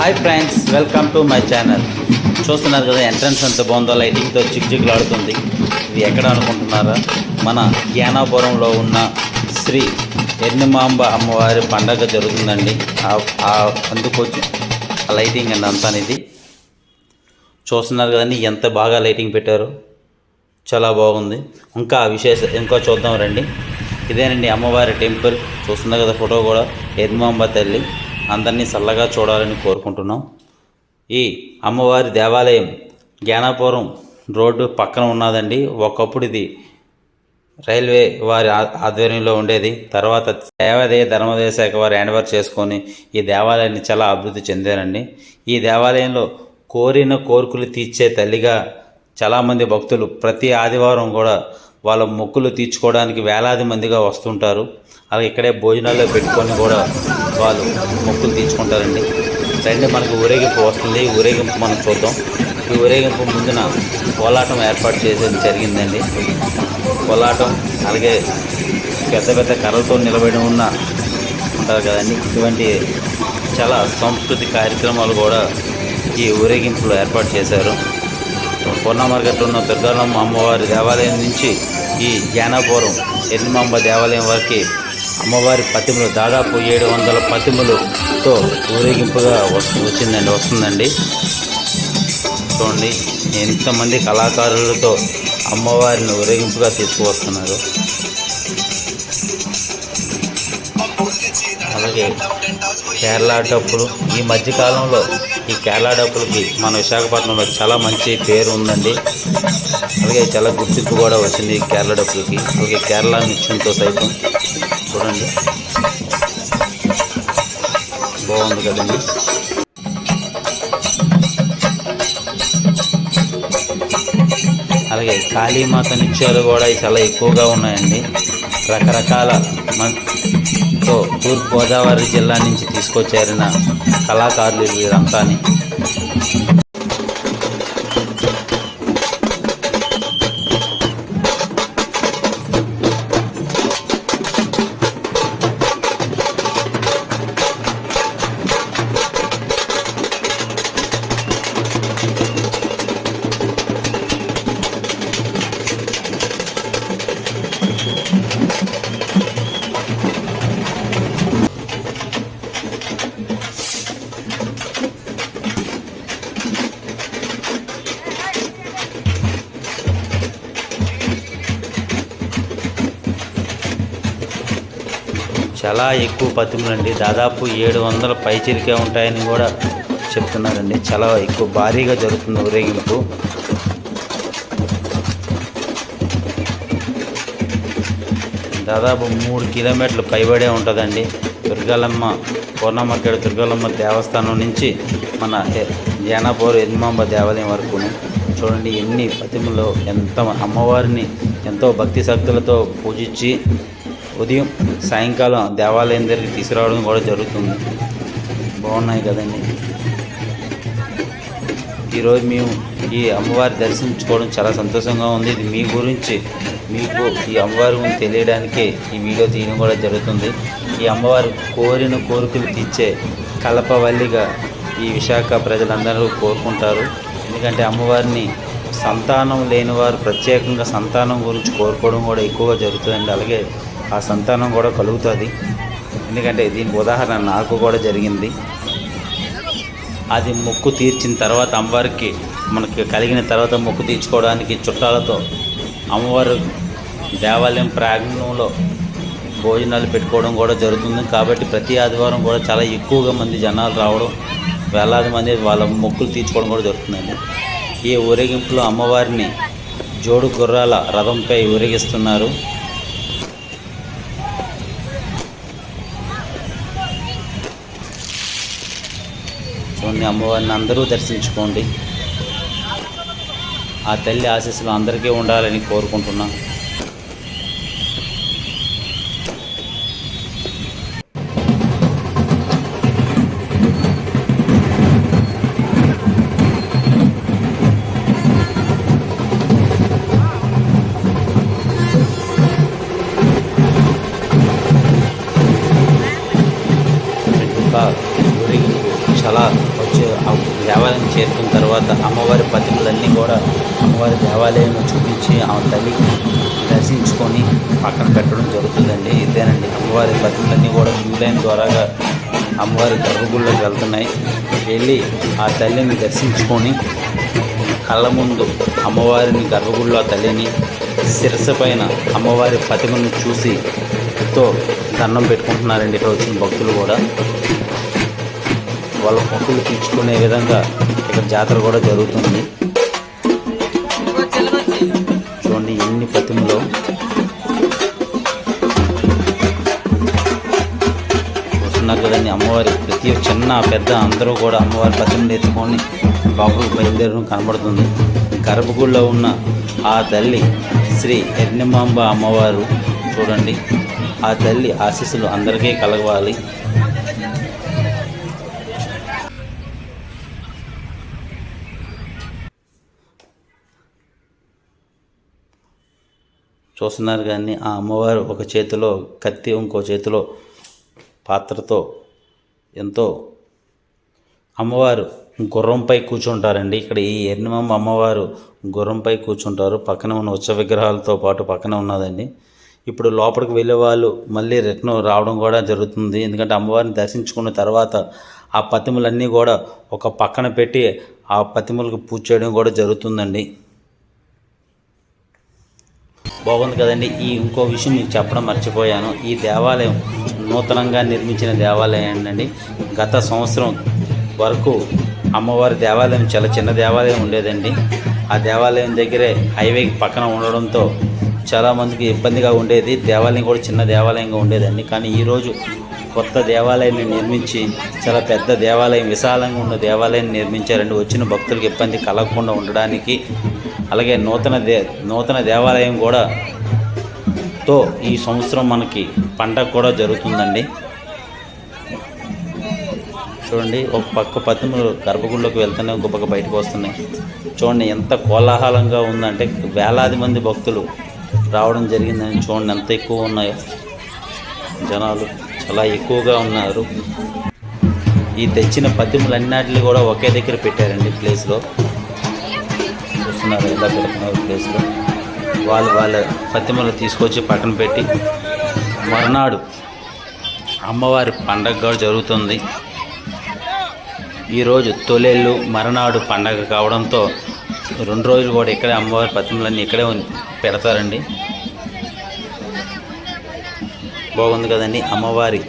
Hi friends welcome to my channel చూస్తున్నారు కదా entrance ఎంత బాగుందో లైటింగ్తో చిక్ చిక్లాడుతుంది. ఇది ఎక్కడ అనుకుంటున్నారా? మన జ్ఞానాపురంలో ఉన్న శ్రీ ఎన్నిమాంబ అమ్మవారి పండగ జరుగుతుందండి. అందుకు ఆ లైటింగ్ అండి అంతా ఇది చూస్తున్నారు కదండి ఎంత బాగా లైటింగ్ పెట్టారు. చాలా బాగుంది. ఇంకా విశేష ఇంకా చూద్దాం రండి. ఇదేనండి అమ్మవారి టెంపుల్. చూస్తున్నారు కదా ఫోటో కూడా. ఎద్మాంబ తల్లి. అందరినీ చల్లగా చూడాలని కోరుకుంటున్నాం. ఈ అమ్మవారి దేవాలయం జ్ఞానాపురం రోడ్డు పక్కన ఉన్నదండి. ఒకప్పుడు ఇది రైల్వే వారి ఆధ్వర్యంలో ఉండేది. తర్వాత దేవాదేయ ధర్మదేవ శాఖ వారు హ్యాండ్ఓవర్ చేసుకొని ఈ దేవాలయాన్ని చాలా అభివృద్ధి చెందారండి. ఈ దేవాలయంలో కోరిన కోరికలు తీర్చే తల్లిగా చాలామంది భక్తులు ప్రతి ఆదివారం కూడా వాళ్ళ మొక్కులు తీర్చుకోవడానికి వేలాది మందిగా వస్తుంటారు. అలాగే ఇక్కడే భోజనాల్లో పెట్టుకొని కూడా వాళ్ళు మొక్కులు తీర్చుకుంటారండి. రండి మనకు ఊరేగింపు వస్తుంది. ఊరేగింపు మనం చూద్దాం. ఈ ఊరేగింపు ముందున కోలాటం ఏర్పాటు చేసేది జరిగిందండి. కోలాటం అలాగే పెద్ద పెద్ద కర్రలతో నిలబడి ఉన్న ఉంటారు కదండి. ఇటువంటి చాలా సంస్కృతి కార్యక్రమాలు కూడా ఈ ఊరేగింపులో ఏర్పాటు చేశారు. పూర్ణమర్గట్లో ఉన్న దుర్గాలమ్మ అమ్మవారి దేవాలయం నుంచి ఈ జ్ఞానాపురం ఎన్నిమాంబ దేవాలయం వరకు అమ్మవారి పతిములు దాదాపు ఏడు వందల పతిములతో ఊరేగింపుగా వస్తు వచ్చిందండి వస్తుందండి. చూడండి ఎంతమంది కళాకారులతో అమ్మవారిని ఊరేగింపుగా తీసుకువస్తున్నారు. అలాగే కేరళ డప్పులు ఈ మధ్యకాలంలో ఈ కేరళ డప్పులకి మన విశాఖపట్నంలో చాలా మంచి పేరు ఉందండి. అలాగే చాలా గుర్తింపు కూడా వచ్చింది ఈ కేరళ డప్పులకి. అలాగే కేరళ నృత్యంతో సైతం. చూడండి. బాగుంది కదండి. అలాగే కాళీమాత నృత్యాలు కూడా చాలా ఎక్కువగా ఉన్నాయండి. రకరకాల మనతో తూర్పుగోదావరి జిల్లా నుంచి తీసుకొచ్చారిన కళాకారులు వీరంతాని. చాలా ఎక్కువ పతిములండి దాదాపు ఏడు వందల పైచిరికే ఉంటాయని కూడా చెప్తున్నారండి. చాలా ఎక్కువ భారీగా జరుగుతుంది ఊరేగింపు. దాదాపు మూడు కిలోమీటర్లు పైబడే ఉంటుందండి. దుర్గాలమ్మ పూర్ణమ్మకేడు దుర్గాలమ్మ దేవస్థానం నుంచి మన జానాపూర్ ఎన్మాంబ దేవాలయం వరకు చూడండి ఎన్ని ప్రతిమలు ఎంత అమ్మవారిని ఎంతో భక్తి శక్తులతో పూజించి ఉదయం సాయంకాలం దేవాలయం దగ్గరికి తీసుకురావడం కూడా జరుగుతుంది. బాగున్నాయి కదండి. ఈరోజు మేము ఈ అమ్మవారి దర్శించుకోవడం చాలా సంతోషంగా ఉంది. ఇది మీ గురించి మీకు ఈ అమ్మవారి గురించి తెలియడానికే ఈ వీడియో తీయడం కూడా జరుగుతుంది. ఈ అమ్మవారు కోరిన కోరికలు తీర్చే కలపవల్లిగా ఈ విశాఖ ప్రజలందరూ కోరుకుంటారు. ఎందుకంటే అమ్మవారిని సంతానం లేని వారు ప్రత్యేకంగా సంతానం గురించి కోరుకోవడం కూడా ఎక్కువగా జరుగుతుందండి. అలాగే ఆ సంతానం కూడా కలుగుతుంది. ఎందుకంటే దీనికి ఉదాహరణ నాకు కూడా జరిగింది. అది మొక్కు తీర్చిన తర్వాత అమ్మవారికి మనకి కలిగిన తర్వాత మొక్కు తీర్చుకోవడానికి చుట్టాలతో అమ్మవారు దేవాలయం ప్రాంగణంలో భోజనాలు పెట్టుకోవడం కూడా జరుగుతుంది. కాబట్టి ప్రతి ఆదివారం కూడా చాలా ఎక్కువగా మంది జనాలు రావడం వేలాది మంది వాళ్ళ మొక్కులు తీర్చుకోవడం కూడా జరుగుతుందండి. ఈ ఊరేగింపులో అమ్మవారిని జోడు గుర్రాల రథంపై ఊరేగిస్తున్నారు. అమ్మవారిని అందరూ దర్శించుకోండి. ఆ తల్లి ఆశీస్సులు అందరికీ ఉండాలని కోరుకుంటున్నాను ఇంకా ఊరేగింపు చాలా వచ్చే దేవాలయం చేరుకున్న తర్వాత అమ్మవారి పతిములన్నీ కూడా అమ్మవారి దేవాలయం చూపించి ఆ తల్లికి దర్శించుకొని పక్కన పెట్టడం జరుగుతుందండి. ఇదేనండి. అమ్మవారి పతిములన్నీ కూడా క్యూ లైన్ ద్వారాగా అమ్మవారి గర్భగుళ్ళకి వెళ్తున్నాయి. వెళ్ళి ఆ తల్లిని దర్శించుకొని కళ్ళ ముందు అమ్మవారిని గర్భగుడిలో ఆ తల్లిని శిరసపైన పైన అమ్మవారి పతిమను చూసి తో దండం పెట్టుకుంటున్నారండి. ఇక్కడ వచ్చిన భక్తులు కూడా వాళ్ళ మొక్కులు తీర్చుకునే విధంగా ఇక్కడ జాతర కూడా జరుగుతుంది. చూడండి ఎన్ని ప్రతిమలు. చూస్తున్నారు కదండి అమ్మవారి ప్రతి చిన్న పెద్ద అందరూ కూడా అమ్మవారి ప్రతిమలు ఎత్తుకొని లోపలికి బయలుదేరడం కనబడుతుంది. గర్భగుడిలో ఉన్న ఆ తల్లి శ్రీ ఎర్నిమాంబ అమ్మవారు చూడండి. ఆ తల్లి ఆశీస్సులు అందరికీ కలగవాలి. చూస్తున్నారు కానీ ఆ అమ్మవారు ఒక చేతిలో కత్తి ఇంకో చేతిలో పాత్రతో ఎంతో అమ్మవారు గుర్రంపై కూర్చుంటారండి. ఇక్కడ ఈ ఎర్నిమమ్మ అమ్మవారు గుర్రంపై కూర్చుంటారు. పక్కన ఉన్న ఉత్సవ విగ్రహాలతో పాటు పక్కన ఉన్నదండి. ఇప్పుడు లోపలికి వెళ్ళే వాళ్ళు మళ్ళీ రిటర్న్ రావడం కూడా జరుగుతుంది. ఎందుకంటే అమ్మవారిని దర్శించుకున్న తర్వాత ఆ పతిములన్నీ కూడా ఒక పక్కన పెట్టి ఆ పతిములకు పూజ చేయడం కూడా జరుగుతుందండి. బాగుంది కదండి. ఈ ఇంకో విషయం మీకు చెప్పడం మర్చిపోయాను. ఈ దేవాలయం నూతనంగా నిర్మించిన దేవాలయం అండి గత సంవత్సరం వరకు అమ్మవారి దేవాలయం చాలా చిన్న దేవాలయం ఉండేదండి. ఆ దేవాలయం దగ్గరే హైవే పక్కన ఉండడంతో చాలామందికి ఇబ్బందిగా ఉండేది. దేవాలయం కూడా చిన్న దేవాలయంగా ఉండేదండి. కానీ ఈరోజు కొత్త దేవాలయాన్ని నిర్మించి చాలా పెద్ద దేవాలయం విశాలంగా ఉన్న దేవాలయాన్ని నిర్మించారండి. వచ్చిన భక్తులకు ఇబ్బంది కలగకుండా ఉండడానికి అలాగే నూతన దే నూతన దేవాలయం కూడా తో ఈ సంవత్సరం మనకి పండగ కూడా జరుగుతుందండి. చూడండి ఒక పక్క పత్తులు గర్భగుడిలోకి వెళ్తున్నాయి ఇంకో పక్క బయటకు వస్తున్నాయి. చూడండి ఎంత కోలాహలంగా ఉందంటే వేలాది మంది భక్తులు రావడం జరిగిందని చూడండి ఎంత ఎక్కువ ఉన్నాయో జనాలు. అలా ఎక్కువగా ఉన్నారు. ఈ తెచ్చిన పద్యములన్నిటిని కూడా ఒకే దగ్గర పెట్టారండి ప్లేస్లో. చూస్తున్నారు ఎలా పెడుతున్నారు ప్లేస్లో. వాళ్ళు వాళ్ళ పద్యములు తీసుకొచ్చి పక్కన పెట్టి మర్నాడు అమ్మవారి పండగ కూడా జరుగుతుంది. ఈరోజు తొలేళ్ళు మరనాడు పండగ కావడంతో రెండు రోజులు కూడా ఇక్కడే అమ్మవారి పద్యములన్నీ ఇక్కడే పెడతారండి. బాగుంది కదండి. అమ్మవారి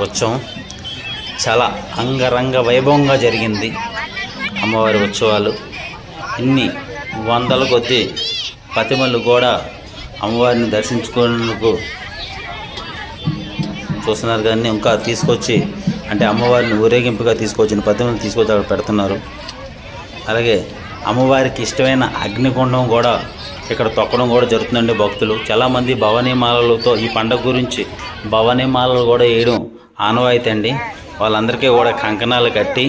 ఉత్సవం. చాలా అంగరంగ వైభవంగా జరిగింది అమ్మవారి ఉత్సవాలు. ఇన్ని వందల కొద్ది ప్రతిమలు కూడా అమ్మవారిని దర్శించుకునేందుకు చూస్తున్నారు కానీ ఇంకా తీసుకొచ్చి అంటే అమ్మవారిని ఊరేగింపుగా తీసుకొచ్చిన ప్రతిమలు తీసుకొచ్చి అక్కడ పెడుతున్నారు. అలాగే అమ్మవారికి ఇష్టమైన అగ్నిగుండం కూడా ఇక్కడ తొక్కడం కూడా జరుగుతుందండి భక్తులు. చాలామంది భవనీమాలలతో ఈ పండగ గురించి భవానీ మాలలు కూడా వేయడం ఆనవాయితీ అండి వాళ్ళందరికీ కూడా కంకణాలు కట్టి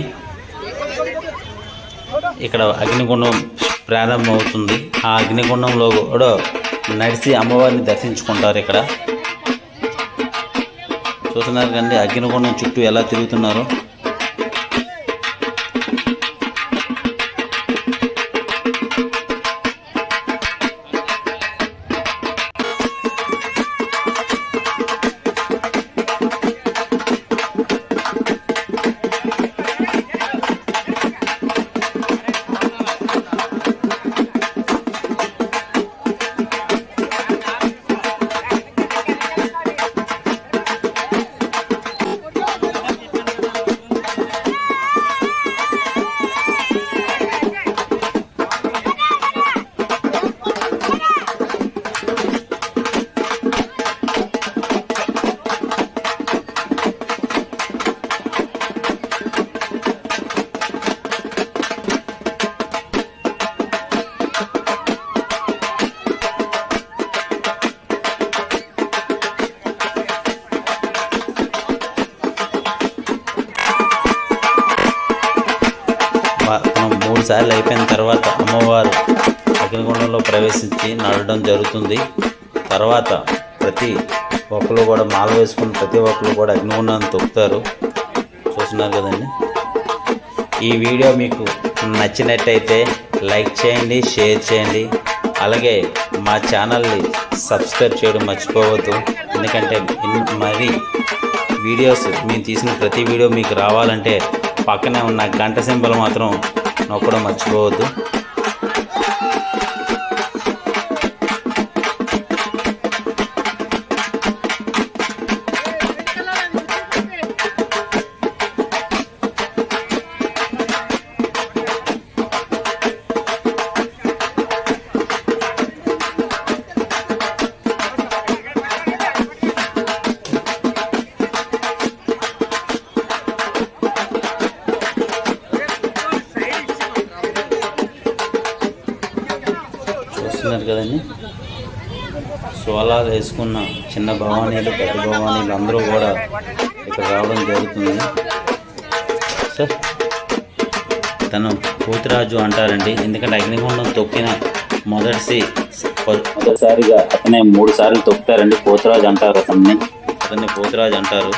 ఇక్కడ అగ్నిగుండం ప్రారంభమవుతుంది. ఆ అగ్నిగుండంలో కూడా నడిచి అమ్మవారిని దర్శించుకుంటారు ఇక్కడ. చూస్తున్నారు కండి అగ్నిగుండం చుట్టూ ఎలా తిరుగుతున్నారు. మూడు సార్లు అయిపోయిన తర్వాత అమ్మవారు అగ్నిగుండంలో ప్రవేశించి నడవడం జరుగుతుంది. తర్వాత ప్రతి ఒక్కరు కూడా మాల వేసుకుని ప్రతి ఒక్కరు కూడా అగ్నిగుండాన్ని తొక్కుతారు. చూస్తున్నారు కదండి. ఈ వీడియో మీకు నచ్చినట్టయితే లైక్ చేయండి షేర్ చేయండి. అలాగే మా ఛానల్ని సబ్స్క్రైబ్ చేయడం మర్చిపోవద్దు. ఎందుకంటే మరి వీడియోస్ మేము తీసిన ప్రతి వీడియో మీకు రావాలంటే పక్కనే ఉన్న గంట సింబల్ మాత్రం నొక్కడం మర్చిపోవద్దు. చూస్తున్నారు కదండి. సోలాలు వేసుకున్న చిన్న భవానీలు పెద్ద భవానీలు అందరూ కూడా ఇక్కడ రావడం జరుగుతుంది. సార్ తను పోతురాజు అంటారండి. ఎందుకంటే అగ్నిగుండం తొక్కిన మొదటి మొదటిసారిగా అతనే మూడు సార్లు తొక్కుతారండి. పోతురాజు అంటారు అతన్ని. అతన్ని పోతురాజు అంటారు.